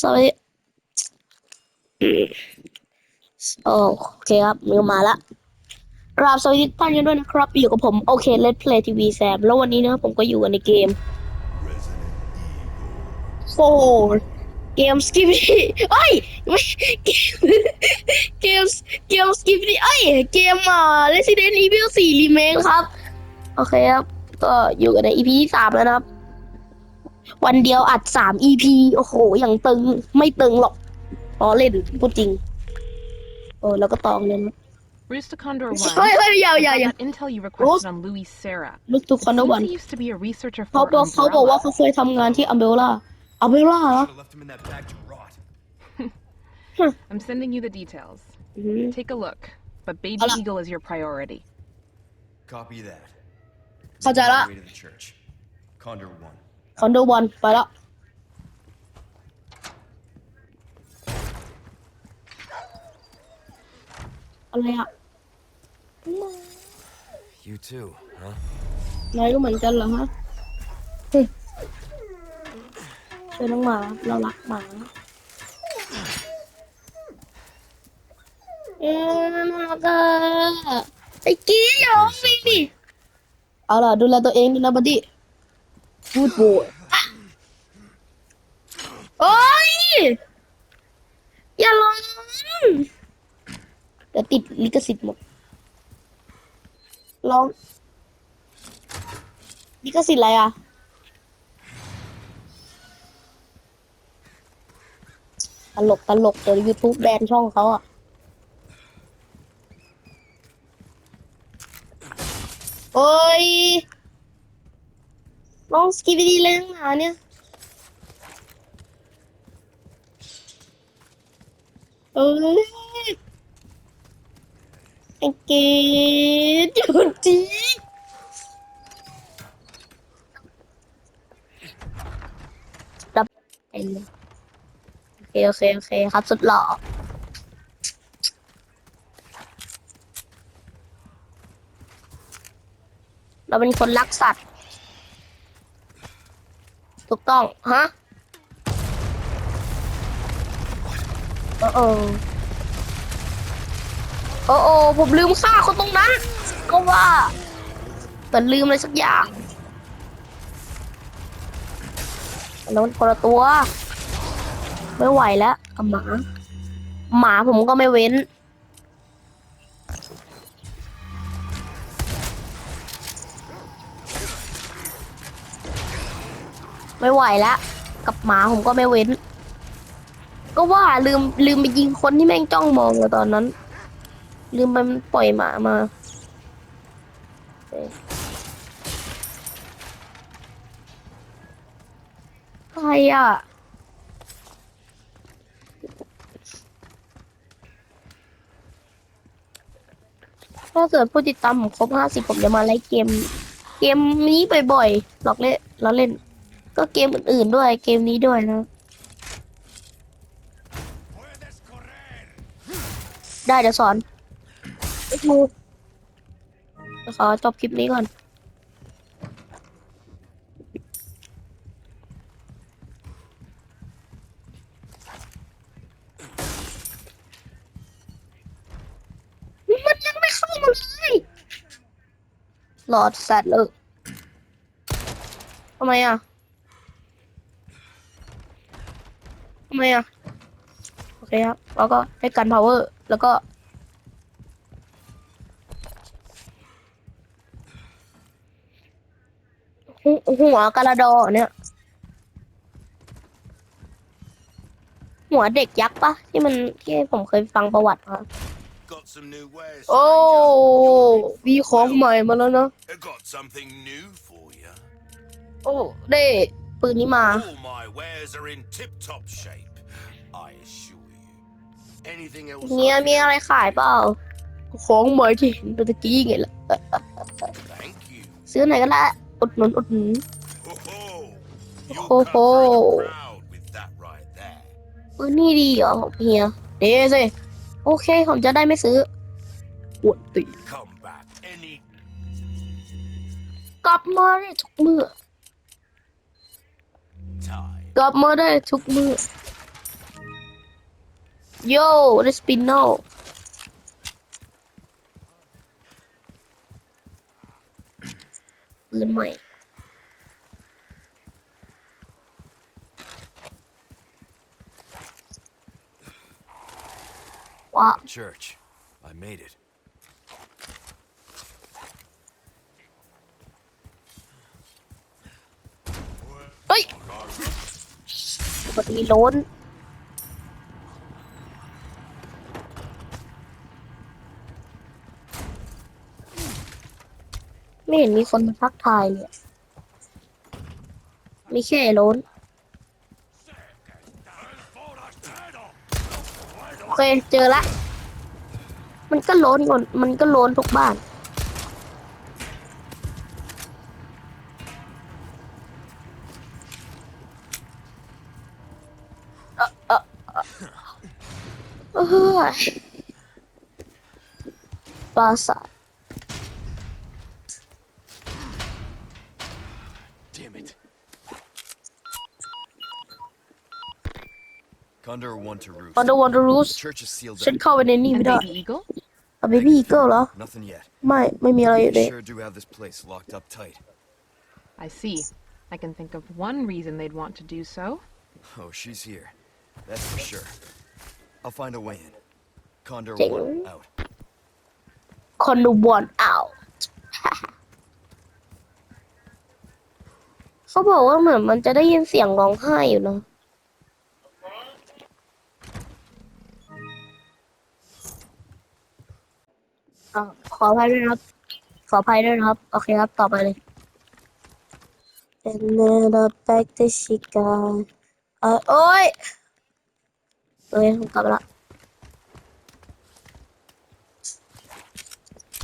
สวัสดีโอเคครับมือมาละกราบสวัสดีท่านกันด้วยนะครับ อยู่กับผมโอเค Let's Play TV แซมแล้ววันนี้นะครับผมก็อยู่กันในเกมโอ้เกมสกิปปี้เอ้ยไม่เกมเกมสกิปปี้เอ้ยเกมอ่า Resident Evil 4 Remake ครับ โอเคครับ ก็อยู่กันใน EP ที่สามแล้วนะครับ วันเดียวอัดสาม EP โอ้โห อย่างตึง ไม่ตึงหรอกล้อเล่นพูดจริง โอ้แล้วก็ตองเลยนะ Rooster Condor เฮ้ย One. เฮ้ยอย่า I อย่า got อย่า that intel you requested on Louis Sarah. ลูกทุกคนนะวัน Seems he used to be a researcher เขา for บอกเขาบอกว่า Umbrella. เขาเคยทำงานที่อัมเบล่าอัมเบล่าเหรอ Should have left him in that bag to rot. I'm sending you the details. อืม Take a look. But Baby Hola. Eagle is your priority. Copy that. เข้าใจละ Way to the church. Condor one. คอนโดบอลไปแล้วอะไรอะ You too, huh? นายก็เหมือนกันเหรอฮะเฮ้ยช่วยน้องหมาเรารักหมาเอ๊ะน่ารักอะไอ้กี้อย่าร้องเพลงดิเอาล่ะดูแลตัวเองดูนะบัดดี้ พูดโบยโอ้ย อย่าร้องเดี๋ยวติดลิขสิทธิ์หมดร้องนี่ก็สิทธิ์อะไรอะ ตลกตลกเดี๋ยวยูทูบแบนช่องเขาอะ โอ้ย น้องสกิปดีเลยนะหนาเนี่ย เอ้ยไอเกดหยุดจีรับไปเลยโอเคโอเคโอเคครับสุดหล่อเราเป็นคนรักสัตว์ ถูกต้อง ฮะโอ้โอโอ้โอผมลืมฆ่าคนตรงนั้น ก็ว่า แต่ลืมอะไรสักอย่างอันนั้นมันคนละตัว ไม่ไหวแล้วกับหมา หมาผมก็ไม่เว้น ไม่ไหวแล้วกับหมาผมก็ไม่เว้น ก็ว่าลืมลืมไปยิงคนที่แม่งจ้องมองเลยตอนนั้น ลืมไปมันปล่อยหมามาใครอะถ้าเกิดผู้ติดตามผมครบห้าสิบผมจะมาไลฟ์เกม เกมนี้บ่อยๆหลอกเล่นเราเล่น ก็เกมอื่นๆด้วยเกมนี้ด้วยนะ ได้เดี๋ยวสอนไอ้ทูเดี๋ยวขอจบคลิปนี้ก่อนมันยังไม่เข้ามาเลยหลอดสัตว์เลยทำไมอะทำ ไมอะโอเคครับแล้วก็ได้กันพาวเวอร์แล้วก็หัวหัวกาลาดอร์เนี่ย หัวเด็กยักษ์ปะที่มันที่ผมเคยฟังประวัติมา Got some new wares. โอ้ stranger. มีของใหม่มาแล้วนะ I got something new for you. โอ้ได้ ปืนนี้มา All my wares are in tip-top shape. I assure you. Anything else? เนี้ย I มี can- อะไรขายเปล่า ของใหม่ที่เห็นเมื่อกี้ไงล่ะ Thank you. ซื้อไหนก็ได้ อุดหนุนอุดหนุน Ho ho. You Ho, come ho. pretty proud with that right there. ปืนนี่ดีเหรอของเฮียเดี๋ยวสิ โอเค ผมจะได้ไม่ซื้อปวดตี Come back any กลับมาได้ทุกเมื่อ time. กลับมาได้ทุกมือโย่ได้สปินโนปืนใหม่ว้าว Church. I made it. เฮ้ย ปกติล้น ไม่เห็นมีคนมาทักทายเลยอะมีแค่ล้น โอเค เจอละ มันก็ล้นก่อนมันก็ล้นทุกบ้าน เอ้ยปราสาท Damn it. Condor one to roost. อ n เดอร์วันรูส Church is sealed ฉัน up. เข้าไปในนี่ And ไม่ได้ Baby Eagle? เอาเบบี้เกิลเหรอ Nothing yet. ไม่ ไม่มีอะไรอยู่เลย Sure do have this place locked up tight. I see. I can think of one reason they'd want to do so. Oh, she's here. That's for sure. I'll find a way in. Condor Ding. one out. คอนดูบอลเอา เขาบอกว่าเหมือนมันจะได้ยินเสียงร้องไห้อยู่นะ อะขออภัยด้วยนะครับ ขออภัยด้วยนะครับ โอเคครับ ต่อไปเลย And then up back to Chicago เอ้ย โอ้ยเอ้ผมกลับละ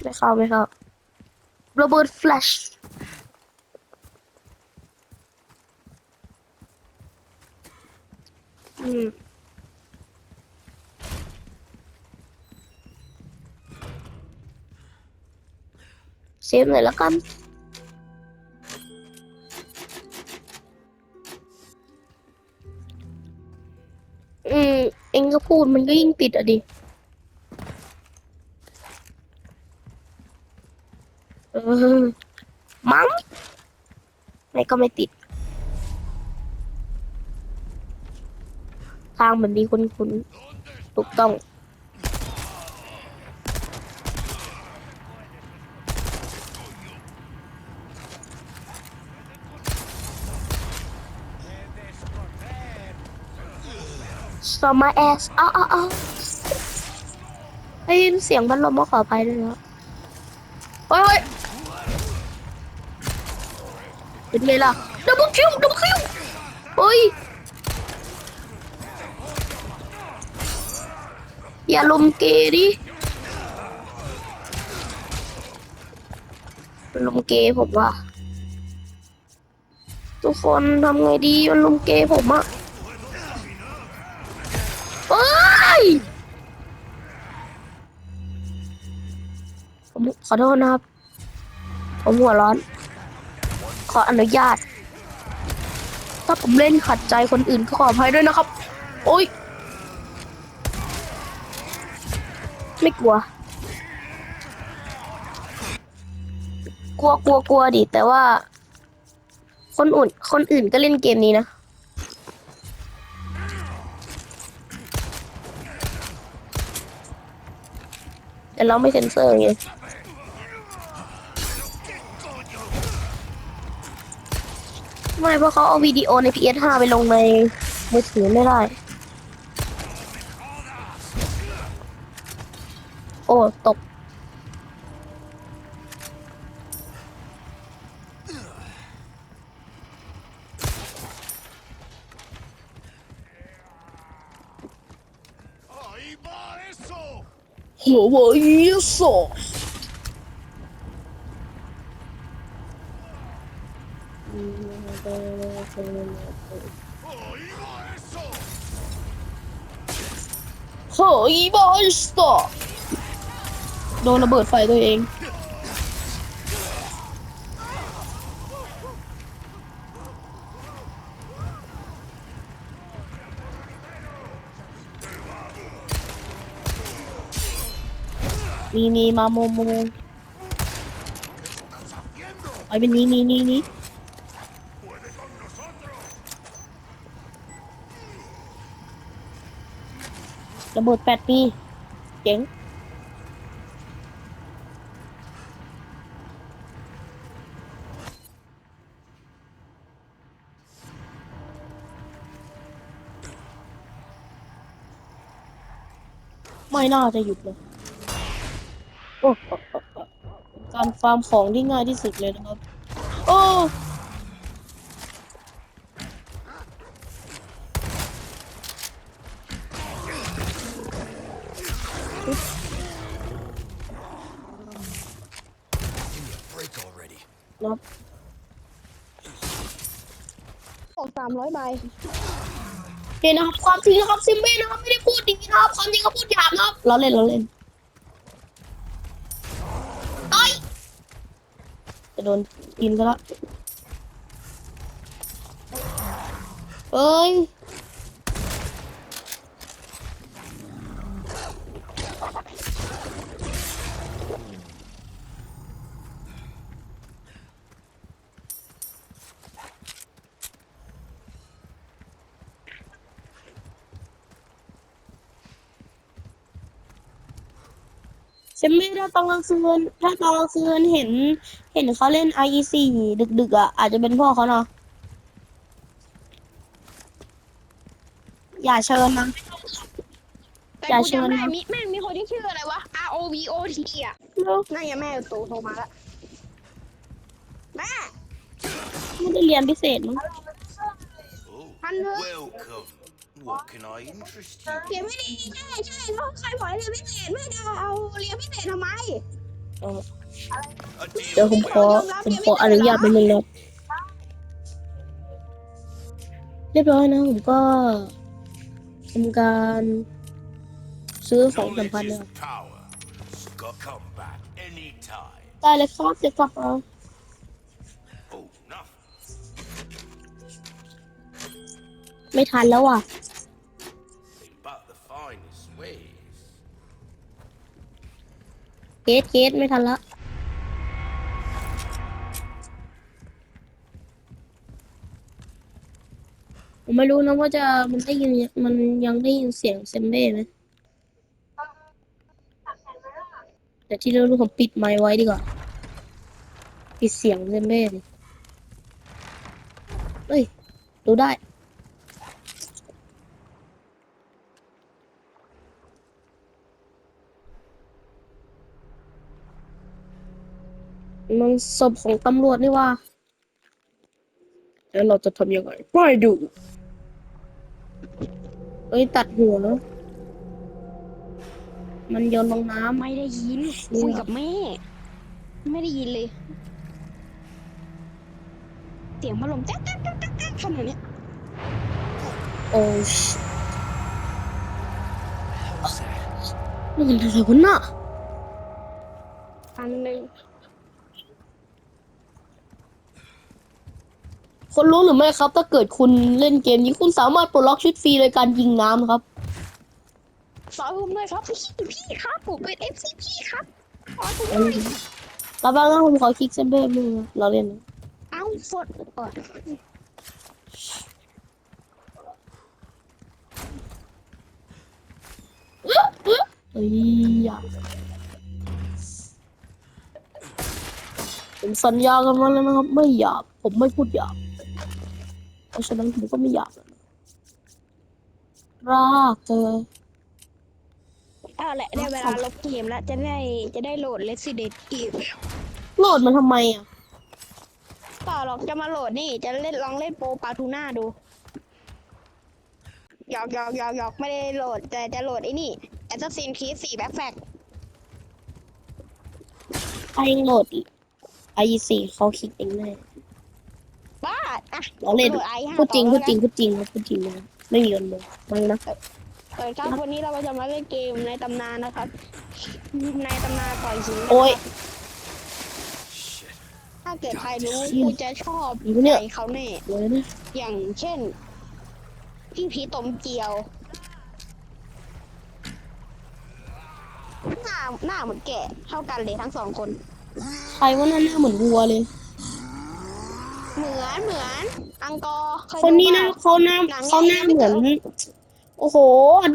ไม่เข้าไม่เข้าระเบิดแฟลชอืมเซฟหน่อยแล้วกัน เองก็พูดมันก็ยิ่งติดอะดิ เออ มั้งไม่ก็ไม่ติด ทางเหมือนี้คุ้นๆถูกต้อง สมาแอสอ้าวอ้าวอ้าวได้ยินเสียงพัดลมก็ขออภัยด้วยนะเฮ้ยเฮ้ยเป็นไงล่ะดับเบิลคิวดับเบิลคิวเฮ้ยอย่าลมเกดิลมเกผมว่าทุกคนทำไงดีมันลมเกผมอะ อโทษนะครับ ผมหัวร้อน ขออนุญาต ถ้าผมเล่นขัดใจคนอื่นก็ขออภัยด้วยนะครับ โอ้ย ไม่กลัว กลัวกลัวกลัวดิ แต่ว่า คนอื่น คนอื่นก็เล่นเกมนี้นะแต่เราไม่เซ็นเซอร์ไง ไม่เพราะเขาเอาวิดีโอใน PS5 ไปลงในมือถือไม่ได้ โอ้ตก Ahí va eso! หัววายสอ โหอีบอลสตอโดนระเบิดไฟตัวเองนี่นี่มาโมโมไอ้เป็นนี้นี่นี่นี่ บิดแปดปี เจ๋ง ไม่น่าจะหยุดเลย โอ้การฟาร์มของที่ง่ายที่สุดเลยนะครับ โอ้นับ ออกสามร้อยใบเห็นนะครับความจริงนะครับซิมเบ้นะครับไม่ได้พูดดีนะครับความจริงเขาพูดหยาบนะครับเราเล่นเราเล่นไอ้ยจะโดนกินซะละเอ้ย เซมไม่ถ้าตอนกลางคืนถ้าตอนกลางคืนเห็น เห็นเขาเล่น IEC ดึกๆอะอาจจะเป็นพ่อเขาเนาะอย่าเชิญนะ แต่อย่ากูเชิญจำได้นะ มีแม่งมีคนที่ชื่ออะไรวะ R O V O T อะแล้วนั่นไงแม่โตโทรมาแล้วแม่ไม่ได้เรียนพิเศษมั้ง Oh, Hello. welcome. What can I interest you? เรียนไม่ดีใช่ใช่แล้วใครบอกให้เรียนพิเศษไม่ได้เอาเรียนพิเศษทำไมเออ A เดี๋ยว deal ผมขอ well ผมขออนุญาตไปหนึ่งนะเรียบร้อยนะผมก็ทำการซื้อของสำคัญ Knowledge นะ is power. Scott, come back anytime. ได้เลยครับเดี๋ยวกลับมา Oh, nothing. ไม่ทันแล้วอะ เกตเกตไม่ทันละผมไม่รู้นะว่าจะมันได้ยินมันยังได้ยินเสียงเซมเบ้ไหมแต่ที่เรารู้ผมปิดไมค์ไว้ดีกว่าปิดเสียงเซมเบ้ดิเฮ้ย ดูได้ มันศพของตำรวจนี่ว่า แล้วเราจะทำยังไงไปดู เอ้ยตัดหัว มันโยนลงน้ำ ไม่ได้ยินเนี่ยคุยกับแม่ ไม่ได้ยินเลย เสียงพัดลมแจ๊กแจ๊กแจ๊กแจ๊กแจ๊กขนาดเนี้ยโอ้ชนี่มันอะไรวะน่ะอันหนึ่ง คนรู้หรือไม่ครับ ถ้าเกิดคุณเล่นเกมนี้คุณสามารถปลดล็อกชุดฟรีโดยการยิงน้ำครับสอนผมหน่อยครับพี่พี่ครับผมเป็น F C P ครับสอนผมเอหน่ออยแล้วบ้างนะผมขอคลิกเซมเบ้มือเราเล่นนะเอ้าฟดเออเฮ้ยอย่าผมสัญญากันมาแล้วนะครับ ไม่หยาบผมไม่พูดหยาบ เพราะฉะนั้นผมก็ไม่หยาบแล้วนะรากเธอเอาแหละได้เวลาลบเกมแล้วจะได้จะได้โหลด Resident Evil โหลดมันทำไมอะเปล่าหรอกจะมาโหลดนี่ จะเล่นลองเล่นโปรปาทูน่าดูหยอกหยอกหยอกหยอกไม่ได้โหลด แต่จะโหลดไอ้นี่ Assassin's Creed 4 Backpack ไอ้โหลดไอสี่เขาคลิกเองแน่ บ้าอะเราเล่นโหลด i5 พูดจริงต่พูอดแล้วจริงกันพูดจริงนะพูดจริงนะไม่มีเงินเลยมั้งนะเออครับวันนี้เราก็จะมาเล่นเกมในตำนานนะครับ ในตำนานต่อยหินโอ้ย Shit. ถ้าเกิดใครรู้เชี่ยกูจะชอบอยู่เนี่ย ใจเขาแน่เลยนะอย่างเช่น พี่พีตมเจียว หน้าหน้าเหมือนแก่เท่ากันเลยทั้งสองคน ใครว่าหน้าหน้าเหมือนวัวเลย เหมือนเหมือนอังกอร์เยคนนี้ดูนะเปล่าเขาหน้าหนังเขาหน้าไงเหมือนไม่เจอโอ้โห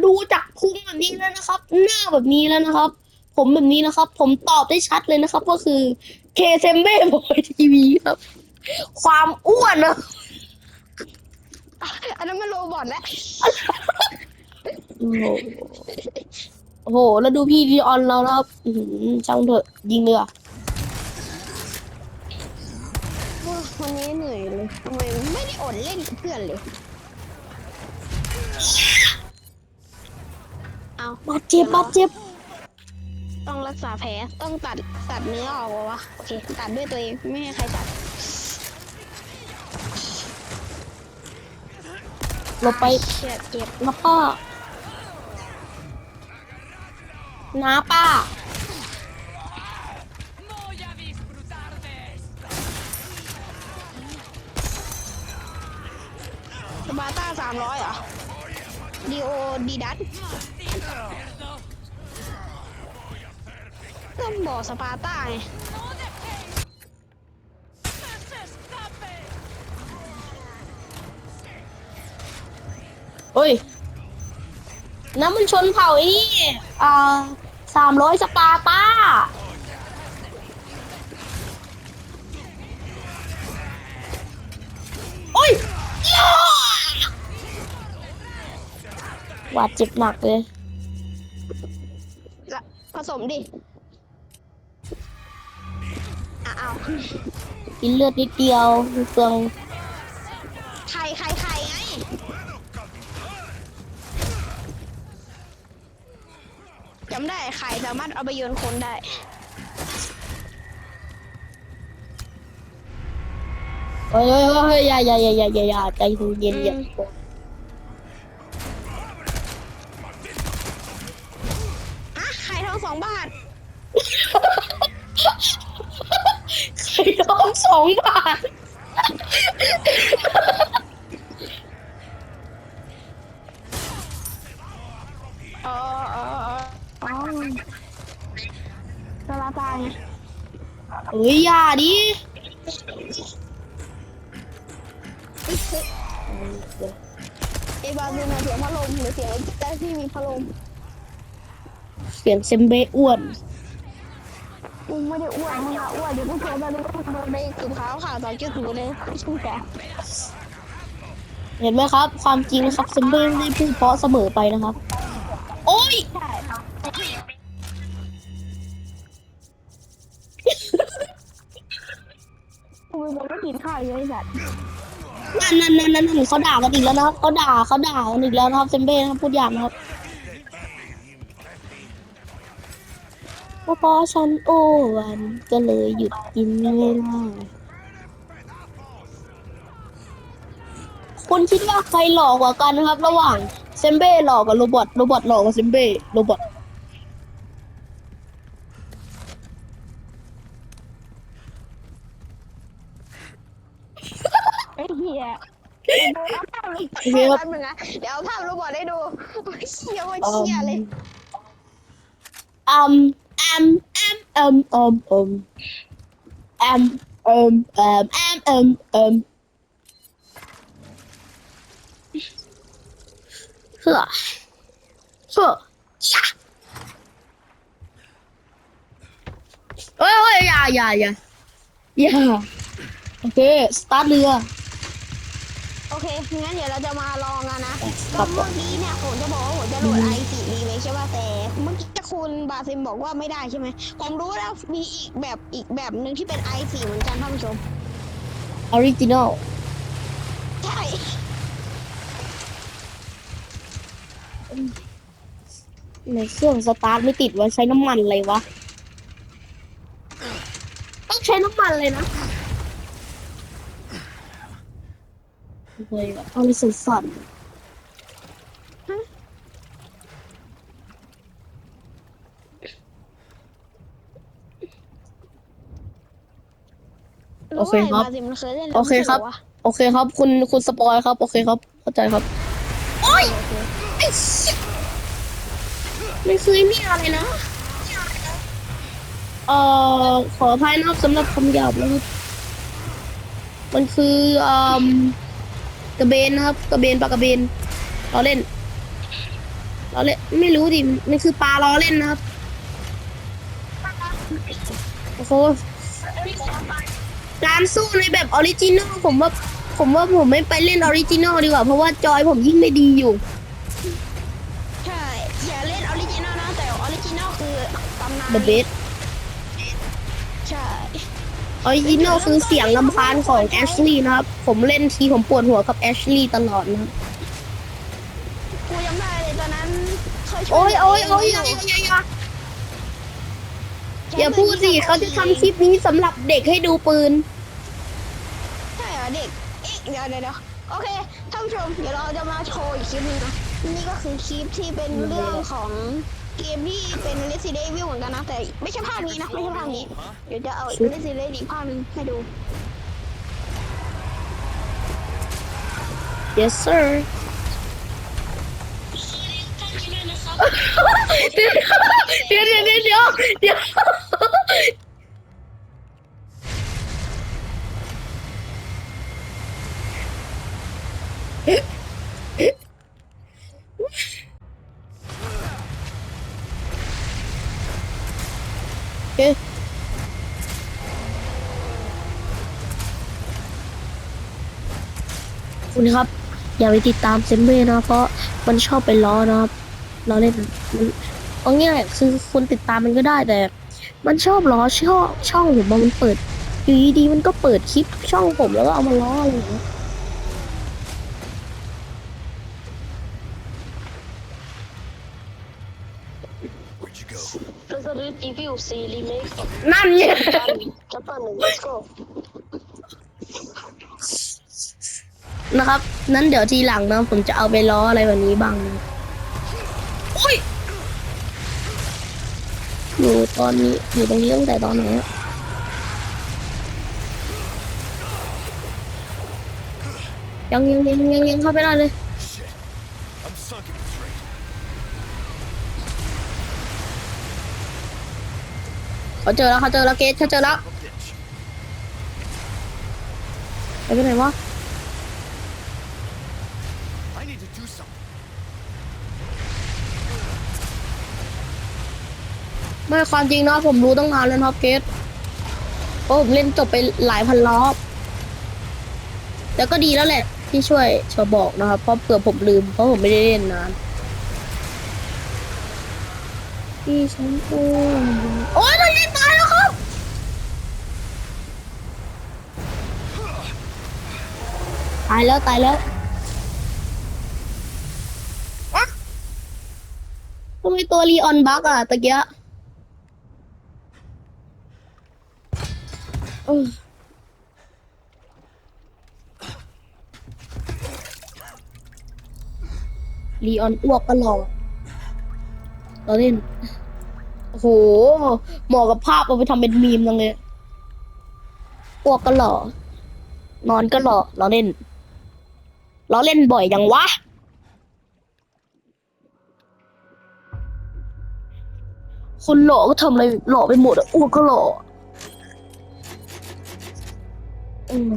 ดูจากพุงแบบนี้แล้วนะครับ หน้าแบบนี้แล้วนะครับ ผมแบบนี้นะครับ ผมตอบได้ชัดเลยนะครับ ก็คือเคเซมเบ้บอยทีวีครับ ความอ้วนนะอันนั้นมันโรบอทแล้วโอ้โหโอ้โห แล้วดูพี่ดีออนเรานะครับอื้อหือช่างเถอะยิงเลยอะ วั นนี้เหนื่อยเลยทำไมไม่ได้อดเล่นกับเพื่อนเลย เอาบาดเจ็บบาดเจ็บ ต้องรักษาแผล ต้องตัดตัดเนื้อออกวะโอเค ตัดด้วยตัวเองไม่ให้ใครตัดลงไปเฉียดเจ็บแล้วก็น้าป้าาร์ต้าสามร้อยเหรอดีโอดีดัตต้องบอกสปาร์ต้าไงเฮ้ย น้ำมันชนเผ่าไอ้นี่อ่าสามร้อยสปาร์ต้า หวาดเจ็บหนักเลยละผสมดิอะเอากินเลือดนิดเดียวเปลืองไข่ไข่ไข่ไง จำได้ไข่สามารถเอาไปโยนคนได้ เฮ้ยเฮ้ยเฮ้ยอย่าอย่าอย่าอย่าอย่าอย่าใจเย็นๆอย่าอะ สองบาท อ๋ออ๋ออ๋ออ๋อสลาตาไงเฮ้ยอย่าดิไอ้บาซูนาเสียงพัดลมหรือเสียงไอ้แจ๊สที่มีพัดลมเสียงเซมเบอ้วน มึงไม่ได้อ้วนมึงอะอ้วนเดี๋ยวมึงเจอมาดูมึงไปกลุ่มขาวข่าวตอนเจ้าถูเลยชุ่มแกเห็นไหมครับ ความจริงนะครับเซมเบไม่ได้พูดเพราะเสมอไปนะครับ โอ้ยใช่กูเป็นคนไม่กินข้าวเยอะไอ้สัตว์นั่นนั่นนั่นนั่นเขาด่ากันอีกแล้วนะครับเขาด่าเขาด่ากันอีกแล้วนะครับเซมเบ้นะครับพูดหยาบนะครับ ว่าเพราะฉันโอ้วันก็เลยหยุดกินไม่ได้คุณคิดว่าใครหลอกกว่ากันนะครับ ระหว่างเซมเบ้หลอกกับโรบอทโรบอทหลอกกับเซมเบ้โรบอทไอ้เหี้ยเดี๋ยวเอาภาพลงไปแป๊บนึงนะเดี๋ยวเอาภาพลงบอร์ดให้ดูเชี่ยว่าเชี่ยเลย อืม อืมอืมอืมอืมอืมอืมอืมอืมอืมอืมอืมเฮ้อเฮ้อยาเฮ้ยเฮ้ยอย่าอย่าอย่าอย่าโอเค สตาร์ทเรือ โอเค งั้นเดี๋ยวเราจะมาลองกันนะครัก็บเมื่อกี้เนี่ยผมจะบอกว่าผมจะโหลดไอซีรีเมคใช่ป่ะแต่เมื่อกี้ คุณบาซิมบอกว่าไม่ได้ใช่ไหมผมรู้แล้วมีอีกแบบอีกแบบหนึ่งที่เป็นไอซีเหมือนกันท่านผู้ชมออริจินอลใช่ในเครื่องสตาร์ทไม่ติดวะใช้น้ำมันอะไรวะ ต้องใช้น้ำมันเลยนะเฮ้ยแบบเอาไปสั่นๆ เคครับบาซิมมันเคยเล่นแล้วโอเคครับ ไม่ใช่หอวะโอเคครับ คุณคุณสปอยครับ โอเคครับ เข้าใจครับ โอ้ยไอ้ชิบไม่เคยมีอะไรนะเอ่อขออภัยนะครับสำหรับคำหยาบนะครับ มันคือเอ่อกระเบนนะครับ กระเบนปลากระเบนล้อเล่นล้อเล่น ไม่รู้ดิ มันคือปลาล้อเล่นนะครับ โอ้โห การสู้ในแบบออริจินอลผมว่าผมว่าผมไม่ไปเล่นออริจินอลดีกว่า เพราะว่าจอยผมยิ่งไม่ดีอยู่ ใช่ อย่าเล่นออริจินอลนะ แต่ออริจินอลคือตำนาน The best ใช่ออริจินอลคือเสียงลำพานของแอชลีย์นะครับ ผมเล่นทีผมปวดหัวกับแอชลีย์ตลอดนะครับกูจำได้เลยตอนนั้นเคยช่วโอ้ยโอ้ยโอ้ยออย่าอย่าอย่า อย่าอย่าพูดสิเขาจะทำคลิปนี้สำหรับเด็กให้ดูปืน ใช่เหรอเด็กเอ๊ะเดี๋ยวเดี๋ยวเดี๋ยวโอเคท่านผู้ชมเดี๋ยวเราจะมาโชว์อีกคลิปหนึงนะนี่ก็คือคลิปที่เป็นเรื่องของเกมที่เป็น Resident Evil เหมือนกันนะแต่ไม่ใช่ภาคนี้นะไม่ใช่ภาคนี้ เดี๋ยวจะเอา Resident อีกภาคหนึงให้ดู yes sir เดี๋ยวเดี๋ยวเดี๋ยวเดี๋ยวเดี๋ยวเอ๊ะคุณครับ อย่าไปติดตามเซมเบ้นะเพราะมันชอบไปล้อนะครับ ล้อเล่นมันเอาง่ายคือคุณติดตามมันก็ได้แต่ มันชอบล้อช่องช่องผมมันเปิดอยู่ดีๆมันก็เปิดคลิปช่องผมแล้วก็เอามาล้ออะไรอย่างเงี้ยนั่นไงจัปเนึ่ง let's go นะครับ นั้นเดี๋ยวทีหลังนะผมจะเอาไปล้ออะไรแบบนี้บ้างนะ อยู่ตอนนี้อยู่ตรงนี้ตั้งแต่ตอนไหนอะยังยังยังยังยังเข้าไปได้เลยเขาเจอแล้วเขาเจอแล้วเกตเขาเจอแล้วไปไหนวะ I need to do something. ไม่ความจริงเนาะผมรู้ตั้งนานแล้วนะครับเกตเพราะผมเล่นจบไปหลายพันรอบ แต่ก็ดีแล้วแหละ ที่ช่วยชาวยบอกนะครับเพราะเผื่อผมลืมเพราะผมไม่ได้เล่นนานพี่ฉันโอ้ยโอ้ยมันเล่นตายแล้วครับตายแล้วตายแล้วอะทำไมตัวรีออนบักอะตะเกียะ ลีออนอ้วกก็รอเราเล่น โอ้โห เหมาะกับภาพเอาไปทำเป็นมีมจังเลยอ้วกก็หล่อ นอนก็หล่อ เราเล่น เราเล่นบ่อยยังวะ คนหล่อก็ทำอะไรหล่อไปหมดอะอ้วกก็หล่อ อืม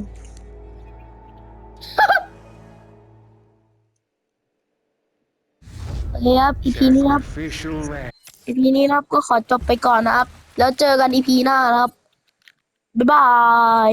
โอเคครับ EP นี้ครับ Official rap. EP นี้นะครับก็ขอจบไปก่อนนะครับ แล้วเจอกัน EP หน้านะครับ บ๊ายบาย